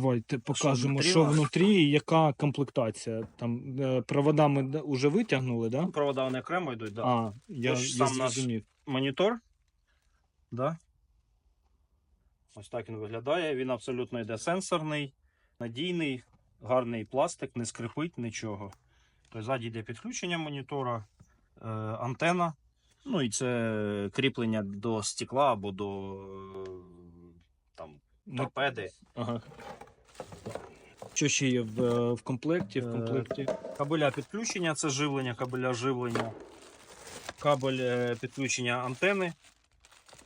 Давайте покажемо, внутрі що внутрі і яка комплектація. Там е, провода ми вже витягнули, да? Ну, Провода вони окремо йдуть, да. А, я, Ось я сам наш- зрозумів. монітор. Да. Ось так він виглядає. Він абсолютно йде сенсорний, надійний, гарний пластик, не скрипить нічого. Тобто ззаді йде підключення монітора, е, антена. Ну і це кріплення до стекла або до е, там, торпеди. Ага. Що ще є в, е, в комплекті? В Е, комплекті? Кабеля підключення це живлення, кабеля живлення. Кабель е, підключення антени.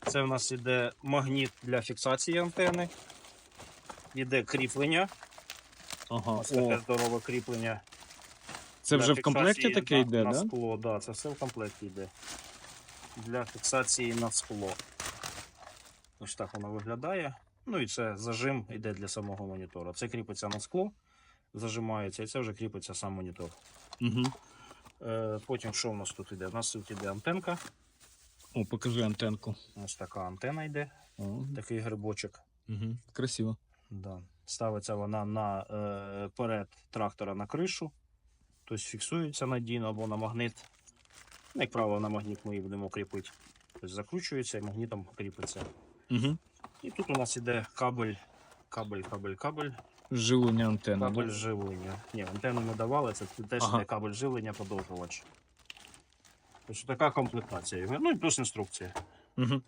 Це в нас іде магніт для фіксації антени. Іде кріплення. Ага. Ось О, таке здорове кріплення. це вже в комплекті таке на, йде, на да? скло. Да, це все в комплекті йде. Для фіксації на скло. Ось так воно виглядає. Ну і це зажим йде для самого монітора. Це кріпиться на скло, зажимається, і це вже кріпиться сам монітор. Угу. Е, Потім що в нас тут йде? У нас тут йде антенка. О, покажи антенку. Ось така антена йде, О, такий грибочок. угу. Красиво. Да. Ставиться вона на е, перед трактора на кришу, тобто фіксується надійно або на магнит. Ну, Як правило, на магніт ми її будемо кріпити. Тобто закручується і магнітом кріпиться. Угу. І тут у нас іде кабель, кабель, кабель, кабель, Живлення антенни. кабель да? живлення. Ні, антенну не давали, це теж Ага. не кабель живлення, подовжувач. Ось така комплектація. Ну і плюс інструкція. Угу.